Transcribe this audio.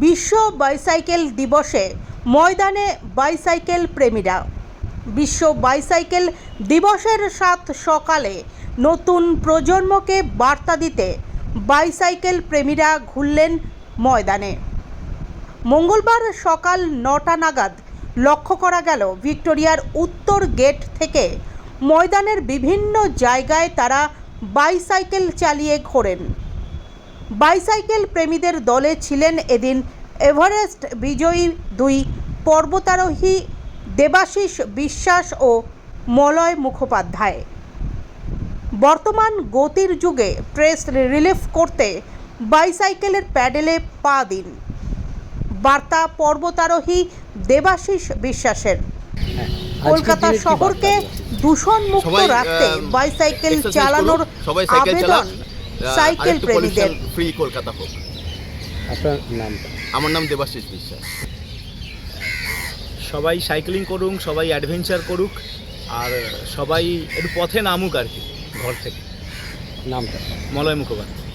বিশ্ব বাইসাইকেল দিবসে ময়দানে বাইসাইকেল প্রেমীরা। বিশ্ব বাইসাইকেল দিবসের সাত সকালে নতুন প্রজন্মকে বার্তা দিতে বাইসাইকেল প্রেমীরা ঘুরলেন ময়দানে। মঙ্গলবার সকাল নটা নাগাদ লক্ষ্য করা গেল ভিক্টোরিয়ার উত্তর গেট থেকে ময়দানের বিভিন্ন জায়গায় তারা বাইসাইকেল চালিয়ে ঘোরেন। বাইসাইকেল প্রেমীদের দলে ছিলেন এদিন এভারেস্ট বিজয়ী দুই পর্বতারোহী দেবাশিস বিশ্বাস ও মলয় মুখোপাধ্যায়। বর্তমান গতির যুগে ট্রেস রিলিফ করতে বাইসাইকেলের প্যাডেলে পা দিন। বার্তা পর্বতারোহী দেবাশিস বিশ্বাসের। কলকাতা শহরকে বার্তা? দূষণ মুক্ত রাখতে বাইসাইকেল চালানোর আবেদন সাইকেল প্রেমীদের ফ্রি কলকাতা হোক। আপনার নাম আমার নাম দেবাশিস বিশ্বাস। সবাই সাইক্লিং করুক সবাই অ্যাডভেঞ্চার করুক আর সবাই একটু পথে নামুক আর কি ঘর থেকে। নামটা? মলয় মুখোপাধ্যায়।